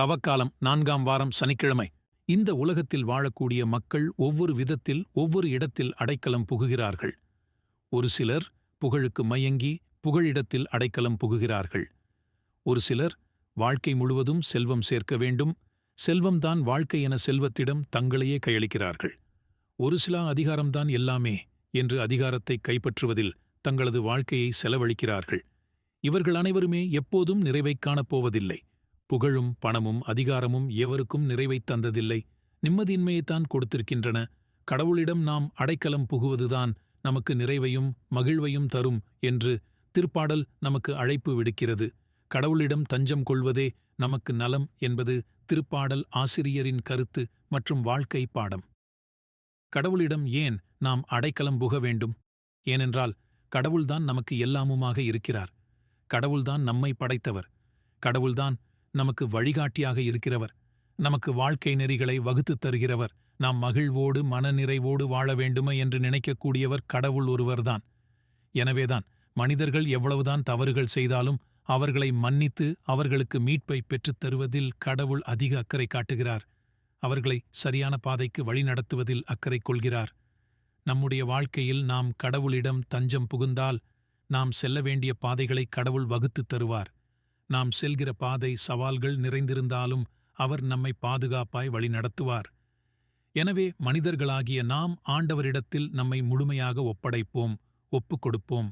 தவக்காலம் நான்காம் வாரம் சனிக்கிழமை. இந்த உலகத்தில் வாழக்கூடிய மக்கள் ஒவ்வொரு விதத்தில் ஒவ்வொரு இடத்தில் அடைக்கலம் புகுகிறார்கள். ஒரு சிலர் புகழுக்கு மயங்கி புகழிடத்தில் அடைக்கலம் புகுகிறார்கள். ஒரு சிலர் வாழ்க்கை முழுவதும் செல்வம் சேர்க்க வேண்டும். செல்வம்தான் வாழ்க்கை என செல்வத்திடம் தங்களையே கையளிக்கிறார்கள். ஒரு சிலா அதிகாரம்தான் எல்லாமே என்று அதிகாரத்தை கைப்பற்றுவதில் தங்களது வாழ்க்கையை செலவழிக்கிறார்கள். இவர்கள் அனைவருமே எப்போதும் நிறைவைக் காணப் போவதில்லை புகழும் பணமும் அதிகாரமும் எவருக்கும் நிறைவைத் தந்ததில்லை. நிம்மதியின்மையைத்தான் கொடுத்திருக்கின்றன. கடவுளிடம் நாம் அடைக்கலம் புகுவதுதான் நமக்கு நிறைவையும் மகிழ்வையும் தரும் என்று திருப்பாடல் நமக்கு அழைப்பு விடுக்கிறது. கடவுளிடம் தஞ்சம் கொள்வதே நமக்கு நலம் என்பது திருப்பாடல் ஆசிரியரின் கருத்து மற்றும் வாழ்க்கை பாடம். கடவுளிடம் ஏன் நாம் அடைக்கலம் புக வேண்டும்? ஏனென்றால் கடவுள்தான் நமக்கு எல்லாமுமாக இருக்கிறார். கடவுள்தான் நம்மை படைத்தவர். கடவுள்தான் நமக்கு வழிகாட்டியாக இருக்கிறவர். நமக்கு வாழ்க்கை நெறிகளை வகுத்துத் தருகிறவர். நாம் மகிழ்வோடு மனநிறைவோடு வாழ வேண்டுமே என்று நினைக்கக்கூடியவர் கடவுள் ஒருவர்தான். எனவேதான் மனிதர்கள் எவ்வளவுதான் தவறுகள் செய்தாலும் அவர்களை மன்னித்து அவர்களுக்கு மீட்பை பெற்றுத் தருவதில் கடவுள் அதிக அக்கறை காட்டுகிறார். அவர்களை சரியான பாதைக்கு வழிநடத்துவதில் அக்கறை கொள்கிறார். நம்முடைய வாழ்க்கையில் நாம் கடவுளிடம் தஞ்சம் புகுந்தால் நாம் செல்ல வேண்டிய பாதைகளை கடவுள் வகுத்துத் தருவார். நாம் செல்கிற பாதை சவால்கள் நிறைந்திருந்தாலும் அவர் நம்மை பாதுகாப்பாய் வழிநடத்துவார் எனவே மனிதர்களாகிய நாம் ஆண்டவரிடத்தில் நம்மை முழுமையாக ஒப்படைப்போம் ஒப்புக் கொடுப்போம்